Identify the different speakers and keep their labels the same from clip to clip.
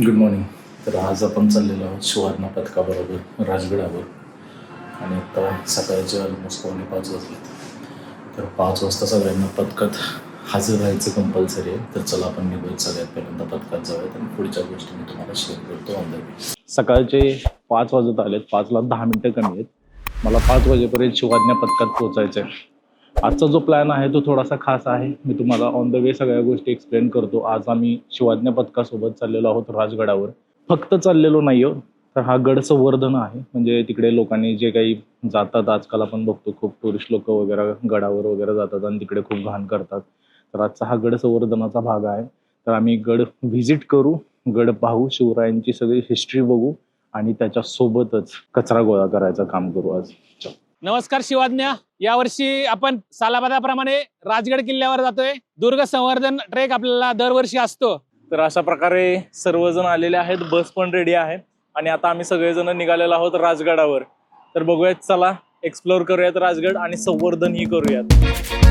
Speaker 1: Good morning तर आज आपण चाललेलो आहोत शिवारणा पथकाबरोबर राजगडावर. आणि आता सकाळचे ऑलमोस्ट पावणे पाच वाजलेत तर पाच वाजता सगळ्यांना पथकात हजर राहायचं कंपल्सरी आहे. तर चला आपण निघूयात सगळ्यात पहिल्यांदा पथकात जाऊयात. आणि पुढच्या गोष्टी मी तुम्हाला शेअर करतो ऑन द वे सकाळचे पाच वाजत आलेत. पाचला दहा मिनटं कमी आहेत. मला पाच वाजेपर्यंत शिवाज्ञा पथकात पोहोचायचं आहे आजचा जो प्लॅन आहे तो थोडासा खास आहे. मी तुम्हाला ऑन द वे सगळ्या गोष्टी एक्सप्लेन करतो. आज आम्ही शिवाज्ञा पथकासोबत चाललेलो आहोत राजगडावर. फक्त चाललेलो नाही आहोत तर हा गड संवर्धन आहे. म्हणजे तिकडे लोकांनी जे काही जातात आजकाल आपण बघतो खूप टुरिस्ट लोक वगैरे गडावर वगैरे जातात आणि तिकडे खूप घाण करतात. तर आजचा हा गड संवर्धनाचा भाग आहे. तर आम्ही गड व्हिजिट करू गड पाहू शिवरायांची सगळी हिस्ट्री बघू आणि त्याच्यासोबतच कचरा गोळा करायचं काम करू आज.
Speaker 2: नमस्कार शिवाज्ञा. यावर्षी आपण सालाबादाप्रमाणे राजगड किल्ल्यावर जातोय. दुर्ग संवर्धन ट्रेक आपल्याला दरवर्षी असतो.
Speaker 3: तर अशा प्रकारे सर्वजण आलेले आहेत बस पण रेडी आहे. आणि आता आम्ही सगळेजण निघालेलो आहोत राजगडावर. तर बघूयात चला एक्सप्लोर करूयात राजगड आणि संवर्धनही करूयात.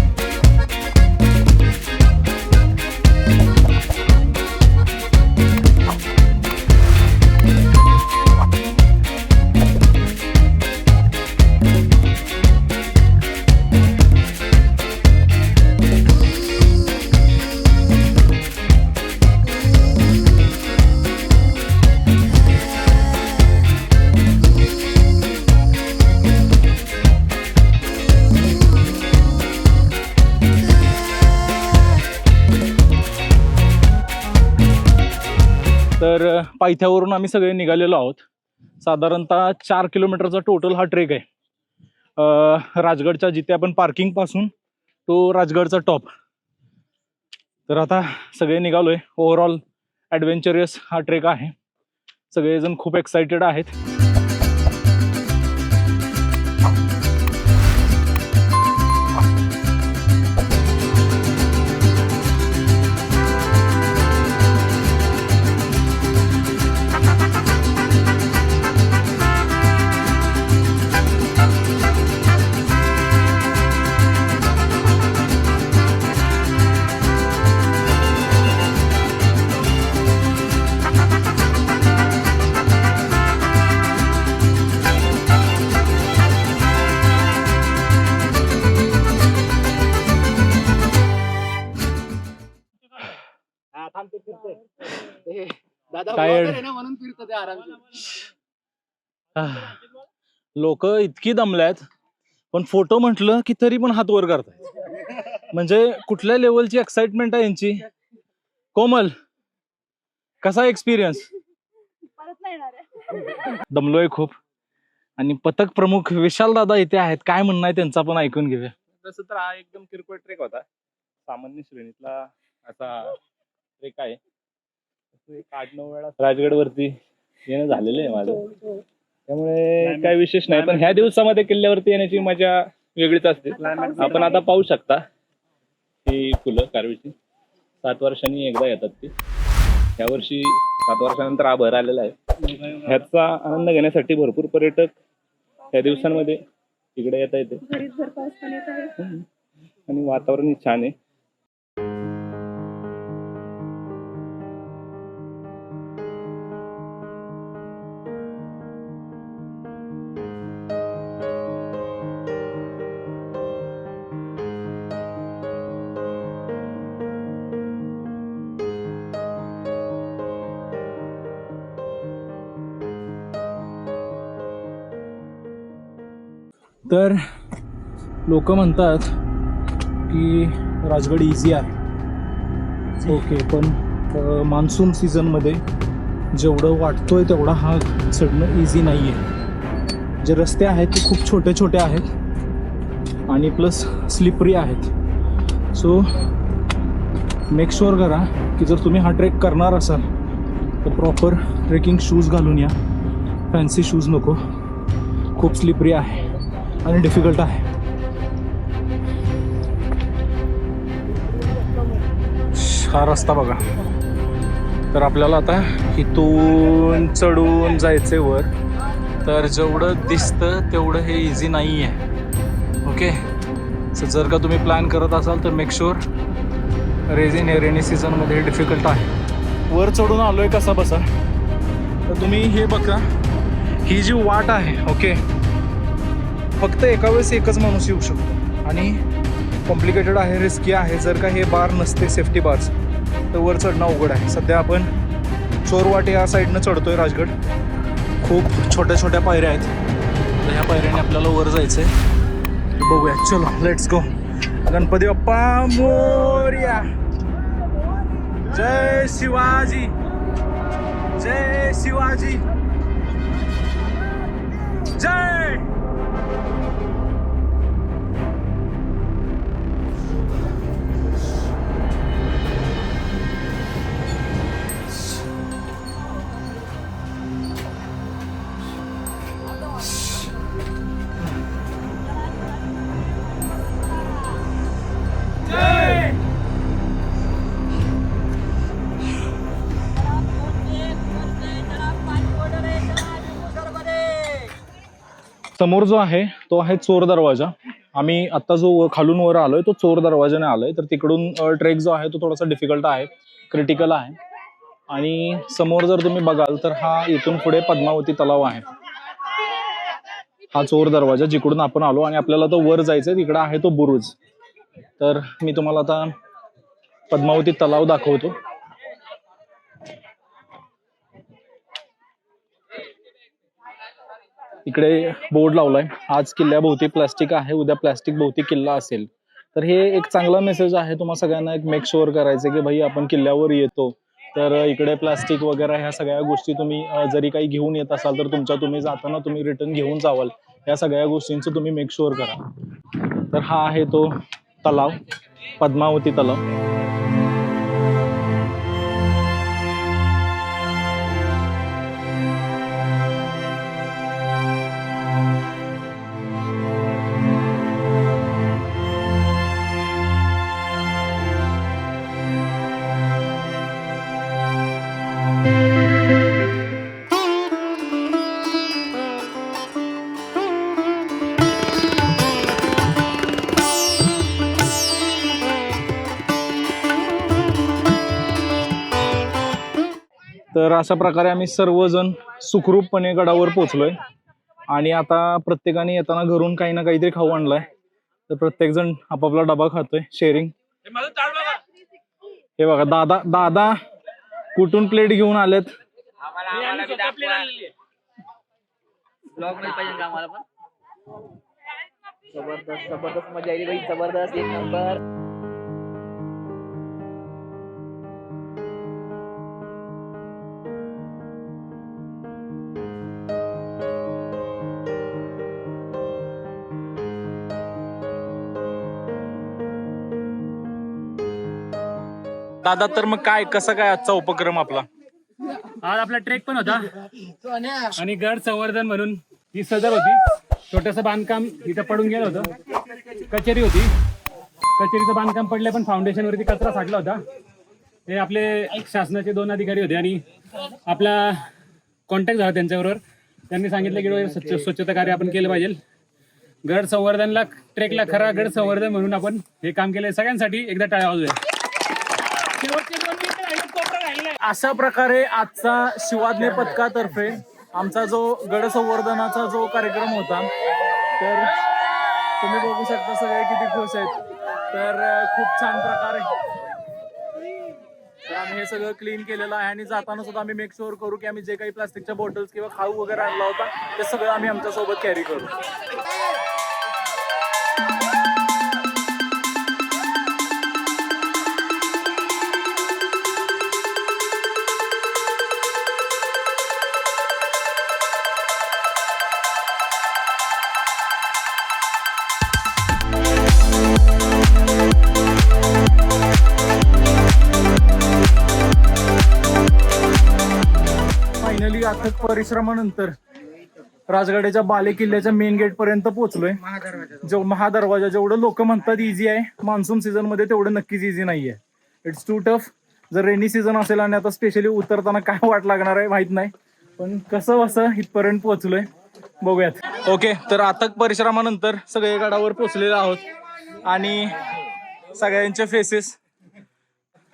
Speaker 3: तर पायथ्यावरून आम्ही सगळे निघालेलो आहोत. साधारणतः चार किलोमीटरचा टोटल हा ट्रेक आहे. राजगडच्या जिथे आपण पार्किंगपासून तो राजगडचा टॉप. तर आता सगळे निघालोय. ओव्हरऑल ॲडव्हेंचरस हा ट्रेक आहे. सगळेजण खूप एक्सायटेड आहेत. Tired.
Speaker 2: म्हणून फिरतो ते
Speaker 3: लोक इतकी दमल्यात पण फोटो म्हटलं की तरी पण हात वर करतात म्हणजे कुठल्या लेवलची एक्साइटमेंट आहे यांची? कोमल कसा एक्सपिरियन्स
Speaker 4: परत नाही येणार आहे.
Speaker 3: दमलोय खूप. आणि पथक प्रमुख विशाल दादा इथे आहेत. काय म्हणणं आहे त्यांचा पण ऐकून घेऊया.
Speaker 5: तसं तर हा एकदम किरकोळ ट्रेक होता. सामान्य श्रेणीतला असा ट्रेक आहे. एक आठ नऊ वेळा राजगड वरती येणं झालेलं आहे माझं. त्यामुळे काय विशेष नाही. पण ह्या दिवसामध्ये किल्ल्यावरती येण्याची मजा वेगळीच असते. आपण आता पाहू शकता ही फुलं कारवीची. सात वर्षांनी एकदा येतात ती. ह्या वर्षी सात वर्षानंतर आभर आलेला आहे. ह्याचा आनंद घेण्यासाठी भरपूर पर्यटक ह्या दिवसांमध्ये इकडे येता येते. आणि वातावरण छान आहे.
Speaker 3: तर लोक म्हणतात की राजगड इझी आहे. ओके पण मान्सून सीझनमध्ये जेवढं वाटतोय तेवढा हा चढणं इझी नाही आहे जे रस्ते आहेत ते खूप छोटे छोटे आहेत आणि प्लस स्लिपरी आहेत. सो मेक शुअर करा की जर तुम्ही हा ट्रेक करणार असाल तर प्रॉपर ट्रेकिंग शूज घालून या. फॅन्सी शूज नको. खूप स्लिपरी आहे. आणि डिफिकल्ट आहे. हा रस्ता बघा. तर आपल्याला आता इथून चढून जायचे वर. तर जेवढं दिसतं तेवढं हे इझी नाही आहे ओके सो जर का तुम्ही प्लॅन करत असाल तर मेक शुअर रेझिन हे रेनी सीझनमध्ये डिफिकल्ट आहे. वर चढून आलो आहे कसा बसा? तर तुम्ही हे बघा. ही जी वाट आहे ओके फक्त एका वेळेस एकच माणूस येऊ शकतो. आणि कॉम्प्लिकेटेड आहे रिस्की आहे. जर का हे बार नसते सेफ्टी बार्स तर वर चढणं अवघड आहे. सध्या आपण चोरवाट या साईडनं चढतो आहे राजगड. खूप छोट्या छोट्या पायऱ्या आहेत. तर ह्या पायऱ्याने आपल्याला वर जायचं आहे बघूया. चलो लेट्स गो गणपती बाप्पा मोर्या. जय शिवाजी. जय शिवाजी. जय! समोर जो आहे तो आहे चोर दरवाजा. आम्ही आता जो खालून वर आलोय तो चोर दरवाजाने आलोय. तर तिकडून ट्रेक जो आहे तो थोडासा डिफिकल्ट आहे क्रिटिकल आहे. आणि समोर जर तुम्ही बघाल तर हा इथून पुढे पद्मावती तलाव आहे. हा चोर दरवाजा जिकडून आपण आलो आणि आपल्याला तो वर जायचंय तिकडे आहे तो बुरुज. तर मी तुम्हाला आता पद्मावती तलाव दाखवतो. इकडे बोर्ड लावलाय. आज किल्ल्याभोवती प्लास्टिक आहे उद्या प्लास्टिक भोवती किल्ला असेल. तर हे एक चांगला मेसेज आहे. तुम्हाला सगळ्यांना एक मेक शुअर करायचं की भाई आपण किल्ल्यावर येतो. तर इकडे प्लास्टिक वगैरे ह्या सगळ्या गोष्टी तुम्ही जरी काही घेऊन येत असाल तर तुमच्या तुम्ही जाताना तुम्ही रिटर्न घेऊन जावाल. या सगळ्या गोष्टींचं तुम्ही मेक शुअर करा. तर हा आहे तो तलाव पद्मावती तलाव. तर अशा प्रकारे आम्ही सर्वजण सुखरूपपणे गडावर पोहोचलोय. आणि आता प्रत्येकाने येताना घरून काही ना काहीतरी खाऊ आणलाय. तर प्रत्येक जण आपापला डबा खातोय शेअरिंग हे बघा दादा दादा कुठून प्लेट घेऊन आलेत?
Speaker 6: जबरदस्त जबरदस्त मजा आली बाई जबरदस्त एक नंबर
Speaker 3: दादा तर मग काय कसा काय आजचा उपक्रम आपला?
Speaker 2: आज आपला ट्रेक पण होता. आणि गड संवर्धन म्हणून ही सदर होती. छोटस बांधकाम इथं पडून गेलं होतं. कचेरी होती. कचेरीचं बांधकाम पडलं पण फाउंडेशन वरती कचरा साठला होता. हे आपले शासनाचे दोन अधिकारी होते आणि आपला कॉन्टॅक्ट झाला त्यांच्याबरोबर. त्यांनी सांगितलं की स्वच्छ स्वच्छता कार्य आपण केलं पाहिजे. गड संवर्धनला ट्रेकला खरा गड संवर्धन म्हणून आपण हे काम केलं सगळ्यांसाठी एकदा टाळ्या वाजूया शेवटचे दोन मिनिटं राहिले, कोपरा राहिलेला आहे.
Speaker 3: अशा प्रकारे आजचा शिवाज्ञ पथकातर्फे आमचा जो गडसंवर्धनाचा जो कार्यक्रम होता तर तुम्ही बघू शकता सगळे किती खुश आहेत. तर खूप छान प्रकारे तर आम्ही हे सगळं क्लीन केलेलं आहे आणि जाताना सुद्धा आम्ही मेक शुअर करू की आम्ही जे काही प्लास्टिकच्या बॉटल्स किंवा खाऊ वगैरे आणला होता ते सगळं आम्ही आमच्यासोबत कॅरी करू. अथक परिश्रमानंतर राजगडाच्या बाले किल्ल्याच्या मेन गेट पर्यंत पोहोचलोय. जो महादरवाजा जेवढं लोक म्हणतात इझी आहे मान्सून सीझनमध्ये तेवढं नक्कीच इझी नाहीये. इट्स टू टफ जर रेनी सीझन असेल आणि आता स्पेशली उतरताना काय वाट लागणार आहे माहीत नाही. पण कसं कसं इथपर्यंत पोहोचलोय बघूयात. ओके तर अथक परिश्रमानंतर सगळे गडावर पोहोचलेले आहोत. आणि सगळ्यांचे फेसेस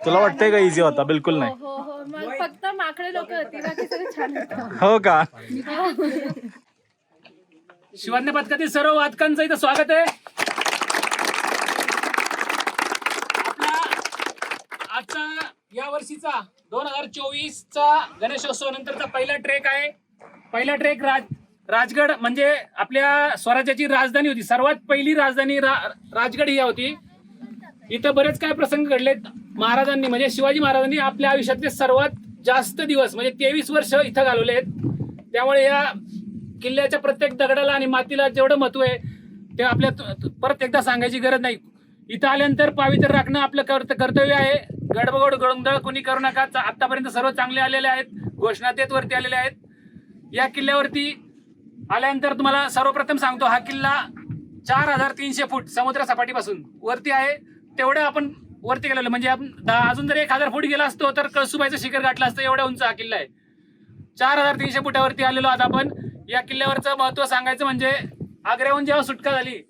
Speaker 3: तुला वाटतंय का इझी होता? बिलकुल नाही.
Speaker 4: हो हो. मग फक्त माकडे लोक होती. बाकी सगळं छान होतं.
Speaker 3: हो का?
Speaker 2: शिवान्य पथकातील सर्व वादकांचं इथं स्वागत आहे. आपला आजचा या वर्षीचा दोन हजार चोवीस चा गणेशोत्सव नंतरचा पहिला ट्रेक आहे. पहिला ट्रेक राज राजगड म्हणजे आपल्या स्वराज्याची राजधानी होती. सर्वात पहिली राजधानी रा, राजगड ही होती. इथं बरेच काय प्रसंग घडलेत. महाराजांनी म्हणजे शिवाजी महाराजांनी आपल्या आयुष्यातले सर्वात जास्त दिवस म्हणजे तेवीस वर्ष इथं घालवले आहेत. त्यामुळे या किल्ल्याच्या प्रत्येक दगडाला आणि मातीला जेवढं महत्त्व आहे ते आपल्या परत एकदा सांगायची गरज नाही. इथं आल्यानंतर पावित्र राखणं आपलं कर्त कर्तव्य आहे. गडबगड गोंधळ कोणी करू नका. आतापर्यंत सर्व चांगले आलेले आहेत. घोषणा देत वरती आलेले आहेत. या किल्ल्यावरती आल्यानंतर तुम्हाला सर्वप्रथम सांगतो हा किल्ला चार हजार तीनशे फूट समुद्र सपाटीपासून वरती आहे. तेवढं आपण वरती गेलेलो. म्हणजे आपण दहा अजून जर एक हजार फूट गेला असतो तर कळसुबाईचं शिखर गाठलं असतं एवढा उंच हा किल्ला आहे. चार हजार तीनशे फुटावरती आलेलो आज आपण. या किल्ल्यावरचं महत्त्व सांगायचं म्हणजे आग्र्याहून जेव्हा सुटका झाली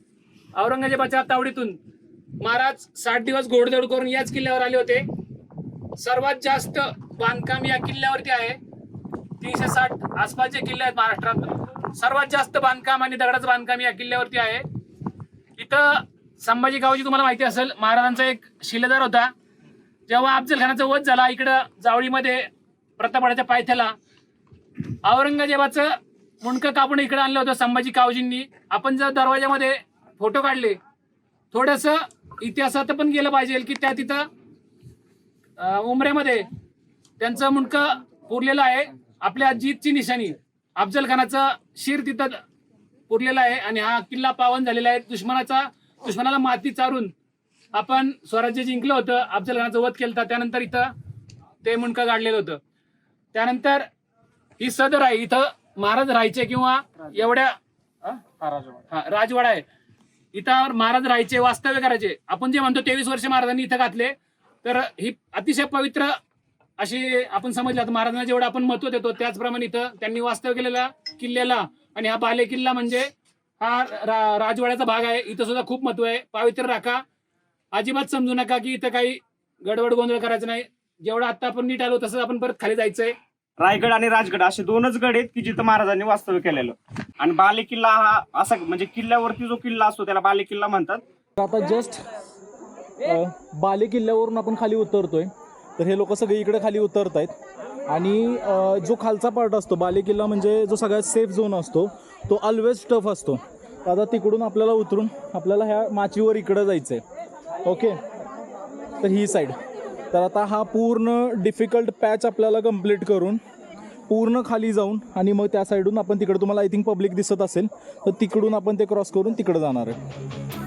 Speaker 2: औरंगजेबाच्या तावडीतून महाराज साठ दिवस घोडदौड करून याच किल्ल्यावर आले होते. सर्वात जास्त बांधकाम या किल्ल्यावरती आहे. तीनशे साठ आसपासचे किल्ले आहेत महाराष्ट्रात. सर्वात जास्त बांधकाम आणि दगडाचं बांधकाम या किल्ल्यावरती आहे. इथं संभाजी गावची तुम्हाला माहिती असेल महाराजांचा एक शिलेदार होता. जेव्हा अफजलखानाचा वध झाला इकडं जावळीमध्ये प्रतापगडाच्या पायथ्याला औरंगजेबाचं मुंडकं कापून इकडे आणलं होतं संभाजी कावजींनी आपण जर दरवाजामध्ये फोटो काढले थोडस इतिहासात पण गेलं पाहिजे की त्या तिथं अं, उमऱ्यामध्ये त्यांचं मुंडकं पुरलेलं आहे. आपल्या जीतची निशाणी अफजल खानाचं शिर तिथं पुरलेलं आहे आणि हा किल्ला पावन झालेला आहे. दुश्मनाचा दुश्मनाला माती चारून आपण स्वराज्य जिंकलं होतं अफजल खानाचं वध केलं होतं त्यानंतर इथं ते मुंडकं गाडलेलं होतं. त्यानंतर ही सदर आहे इथं महाराज राहायचे किंवा एवढ्या हा? हा, राजवाडा. आहे. इथं महाराज राहायचे वास्तव्य करायचे. आपण जे म्हणतो तेवीस वर्ष महाराजांनी इथं घातले तर ही अतिशय पवित्र अशी आपण समजलं महाराजांना जेवढं आपण महत्त्व देतो त्याचप्रमाणे इथं त्यांनी वास्तव्य केलेला किल्ल्याला आणि हा बाले किल्ला म्हणजे हा रा- राजवाड्याचा भाग आहे. इथं सुद्धा खूप महत्त्व आहे. पावित्र राखा. अजिबात समजू नका की इथं काही गडबड गोंधळ करायचं नाही. जेवढं आता आपण नीट आलो तसंच आपण परत खाली जायचंय.
Speaker 7: रायगड आणि राजगड असे दोनच गड आहेत की जिथं महाराजांनी वास्तव्य केलेलं. आणि बाले किल्ला हा असा म्हणजे किल्ल्यावरती जो किल्ला असतो त्याला बाले किल्ला म्हणतात.
Speaker 3: आता जस्ट बाले किल्ल्यावरून आपण खाली उतरतोय. तर हे लोक सगळे इकडे खाली उतरत आहेत आणि जो खालचा पार्ट असतो बाले किल्ला म्हणजे जो सगळ्यात सेफ झोन असतो तो ऑलवेज टफ असतो. तर आता तिकडून आपल्याला उतरून आपल्याला ह्या माचीवर इकडं जायचं आहे ओके तर ही साईड तर आता हा पूर्ण डिफिकल्ट पॅच आपल्याला कंप्लीट करून पूर्ण खाली जाऊन आणि मग त्या साईडून आपण तिकडे तुम्हाला आय थिंक पब्लिक दिसत असेल तर तिकडून आपण ते क्रॉस करून तिकडं जाणार आहे.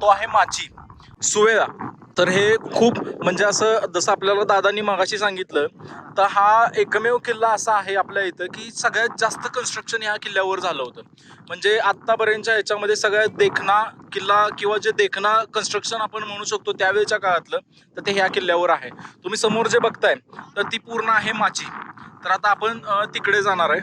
Speaker 3: तो आहे माची. सुवेळा तर हे खूप म्हणजे असं जसं आपल्याला दादांनी मागाशी सांगितलं तर हा एकमेव किल्ला असा आहे आपल्या इथं की सगळ्यात जास्त कन्स्ट्रक्शन ह्या किल्ल्यावर झालं होतं. म्हणजे आत्तापर्यंतच्या ह्याच्यामध्ये सगळ्यात देखणा किल्ला किंवा जे देखणा कन्स्ट्रक्शन आपण म्हणू शकतो त्यावेळेच्या काळातलं तर ते ह्या किल्ल्यावर आहे. तुम्ही समोर जे बघताय तर ती पूर्ण आहे माची. तर आता आपण तिकडे जाणार आहे.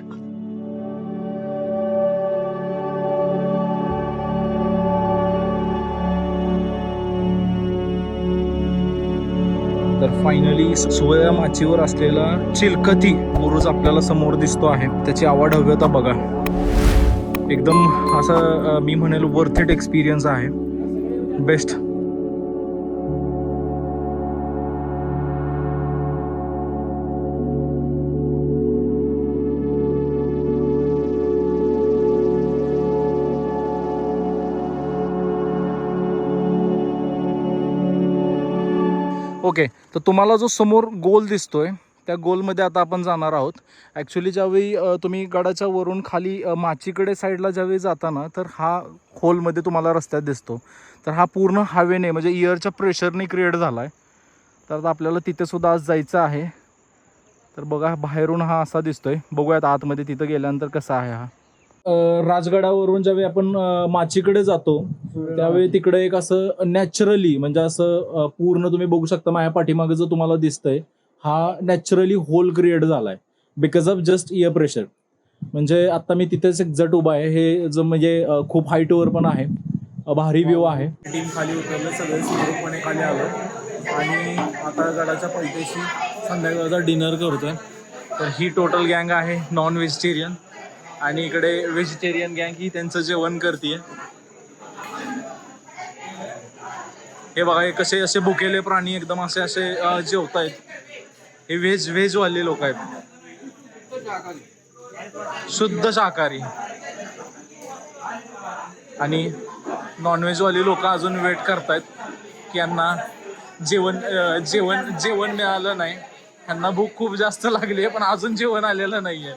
Speaker 3: तर फायनली सुवया माचीवर असलेला चिलकती बुरुज आपल्याला समोर दिसतो आहे. त्याची आवड हव्यता बघा. एकदम असं मी म्हणेल वर्थ इट एक्सपिरियन्स आहे. बेस्ट तर तुम्हाला जो समोर गोल दिसतोय त्या गोलमध्ये आता आपण जाणार आहोत. ॲक्च्युली ज्यावेळी तुम्ही गडाच्या वरून खाली माचीकडे साईडला ज्यावेळी जाताना तर हा खोलमध्ये तुम्हाला रस्त्यात दिसतो. तर हा पूर्ण हवेने म्हणजे इयरच्या प्रेशरने क्रिएट झाला आहे तर आता आपल्याला तिथेसुद्धा आज जायचं आहे. तर बघा बाहेरून हा असा दिसतोय. बघूयात आतमध्ये तिथं गेल्यानंतर कसा आहे हा. राजगडावरून ज्यावेळी आपण माचीकडे जातो त्यावेळी तिकडे एक असं नॅचरली म्हणजे असं पूर्ण तुम्ही बघू शकता माझ्या पाठीमागे जो तुम्हाला दिसतंय हा नॅचरली होल क्रिएट झालाय. Because of just air pressure म्हणजे आता मी तिथेच एक्झॅक्ट उभा आहे हे जो म्हणजे खूप हाईटवर पण आहे. भारी व्ह्यू आहे. टीम खाली उतरले सगळे सुखरूपपणे खाली आलो. आणि आता गडाच्या पैठेशी संध्याकाळचा डिनर करतोय. तर ही टोटल गँग आहे नॉन व्हेजिटेरियन आणि इकडे व्हेजिटेरियन गँग ही त्यांचं जेवण करते हे बघा हे कसे असे भुकेले प्राणी एकदम असे असे जेवत आहेत हे व्हेज व्हेज वाले लोक आहेत. शुद्ध शाकाहारी. आणि नॉनव्हेजवाले लोक अजून वेट करतायत की यांना जेवण जेवण जेवण मिळालं नाही. यांना भूक खूप जास्त लागली आहे पण अजून जेवण आलेलं नाहीये.